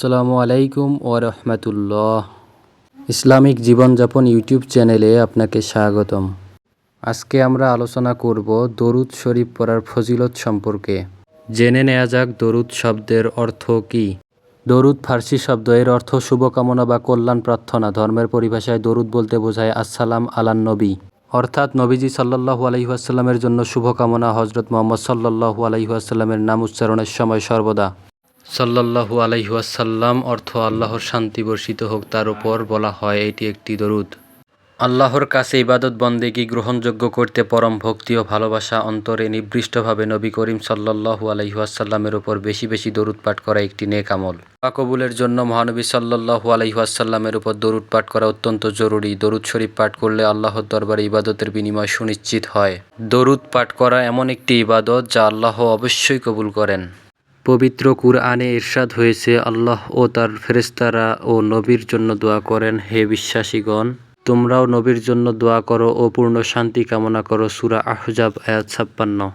আসসালামু আলাইকুম ও রহমতুল্লাহ। ইসলামিক জীবনযাপন ইউটিউব চ্যানেলে আপনাকে স্বাগতম। আজকে আমরা আলোচনা করব দরুদ শরীফ পড়ার ফজিলত সম্পর্কে। জেনে নেওয়া যাক দরুদ শব্দের অর্থ কী। দরুদ ফার্সি শব্দ এর অর্থ শুভকামনা বা কল্যাণ প্রার্থনা। ধর্মের পরিভাষায় দরুদ বলতে বোঝায় আসসালাম আলান নবী। অর্থাৎ নবীজি সাল্লাহু আলহিহাস্লামের জন্য শুভকামনা হজরত মোহাম্মদ সাল্লাহু আলহিহাস্লামের নাম উচ্চারণের সময় সর্বদা। সাল্লাহু আলাইহাসাল্লাম অর্থ আল্লাহর শান্তি বর্ষিত হোক, তার উপর বলা হয় এটি একটি দরুদ। আল্লাহর কাছে ইবাদত বন্দেগী গ্রহণযোগ্য করতে পরম ভক্তি ও ভালোবাসা অন্তরে নিবৃষ্টভাবে নবী করিম সাল্লাহু আলাইহাসাল্লামের উপর বেশি বেশি দরুদ পাঠ করা একটি নেক আমল। কবুলের জন্য মহানবী সাল্লাহু আলাইহাসাল্লামের উপর দরুদ পাঠ করা অত্যন্ত জরুরি। দরুদ শরীফ পাঠ করলে আল্লাহর দরবারে ইবাদতের বিনিময় সুনিশ্চিত হয়। দরুদ পাঠ করা এমন একটি ইবাদত যা আল্লাহ অবশ্যই কবুল করেন। পবিত্র কুরআনে ইরশাদ হয়েছে, আল্লাহ ও তার ফেরেস্তারা ও নবীর জন্য দোয়া করেন, হে বিশ্বাসীগণ! তোমরাও নবীর জন্য দোয়া করো ও পূর্ণ শান্তি কামনা করো, সুরা আহজাব, আয়াত ছাপ্পান্ন।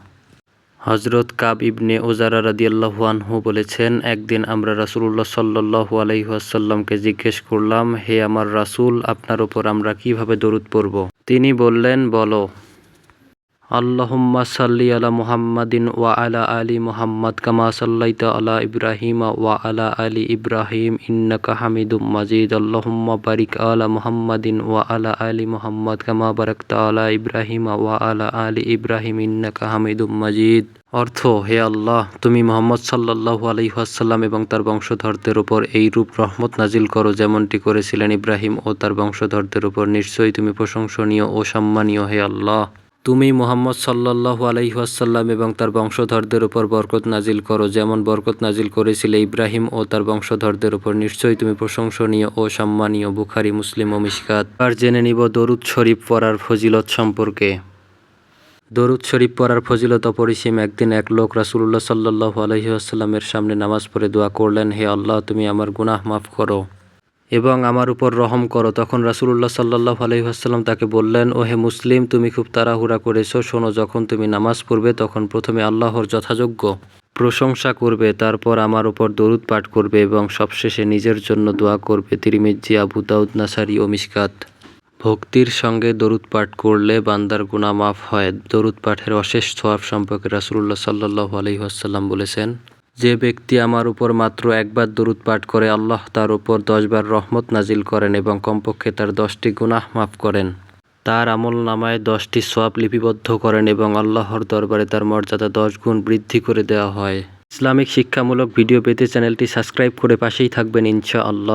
হজরত কাব ইবনে ওজারা রাদিয়াল্লাহু আনহু বলেছেন, একদিন আমরা রাসূলুল্লাহ সাল্লাল্লাহু আলাইহি ওয়াসাল্লামকে জিজ্ঞেস করলাম, হে আমার রাসূল, আপনার ওপর আমরা কীভাবে দরুদ পড়ব? তিনি বললেন, বলো। আল্লাহুম্মা সাল্লি আলা মুহাম্মাদিন ওয়া আলা আলি মুহাম্মাদ কামা সাল্লাইতা আলা ইব্রাহিম ওয়া আলা আলি ইব্রাহিম ইন্নাকা হামিদুম মাজিদ। আল্লাহুম্মা বারিক আলা মুহাম্মাদিন ওয়া আলা আলি মুহাম্মাদ কামা বারাকতা আলা ইব্রাহিম ওয়া আলা আলি ইব্রাহিম ইন্নাকা হামিদুম মাজিদ। অর্থ, হে আল্লাহ, তুমি মোহাম্মদ সাল্লাল্লাহু আলাইহাসাল্লাম এবং তার বংশধরদের উপর এই রূপ রহমত নাজিল করো যেমনটি করেছিলেন ইব্রাহিম ও তার বংশধরদের উপর। নিশ্চয়ই তুমি প্রশংসনীয় ও সম্মানীয়, হে আল্লাহ। তুমি মোহাম্মদ সাল্লাল্লাহু আলাইহাসাল্লাম এবং তার বংশধরদের উপর বরকত নাজিল করো। যেমন বরকত নাজিল করেছিলে ইব্রাহিম ও তার বংশধরদের উপর। নিশ্চয়ই তুমি প্রশংসনীয় ও সম্মানীয় বুখারি, মুসলিম ও মিশকাত। আর জেনে নিব দরুদ শরীফ পড়ার ফজিলত সম্পর্কে। দরুদ শরীফ পড়ার ফজিলত অপরিসীম। একদিন এক লোক রাসুল্লাহ সাল্লাহু আলহিহাস্লামের সামনে নামাজ পড়ে দোয়া করলেন, হে আল্লাহ, তুমি আমার গুনাহ মাফ করো। এবং আমার উপর রহম করো। তখন রাসুল্লাহ সাল্লাহ আলহিহাস্লাম তাকে বললেন ও হে মুসলিম, তুমি খুব তাড়াহুড়া করেছ। শোনো, যখন তুমি নামাজ পড়বে, তখন প্রথমে আল্লাহর যথাযোগ্য প্রশংসা করবে, তারপর আমার উপর দরুদ পাঠ করবে এবং সবশেষে নিজের জন্য দোয়া করবে। তিরিমিজি, আবু দাউদ, নাসারি ও মিসকাত ভক্তির সঙ্গে দরুদ পাঠ করলে বান্দার গুণা মাফ হয়। দরুদ পাঠের অশেষ সোয়াব সম্পর্কে রাসুল্লাহ সাল্লাহ আলহিহাসাল্লাম বলেছেন যে ব্যক্তি আমার উপর মাত্র একবার দরুদ পাঠ করে আল্লাহ তার উপর দশবার রহমত নাজিল করেন এবং কমপক্ষে তার দশটি গুনাহ মাফ করেন। তার আমল নামায় দশটি সোয়াব লিপিবদ্ধ করেন এবং আল্লাহর দরবারে তার মর্যাদা দশ গুণ বৃদ্ধি করে দেওয়া হয়। ইসলামিক শিক্ষামূলক ভিডিও পেতে চ্যানেলটি সাবস্ক্রাইব করে পাশেই থাকবেন ইনশা আল্লাহ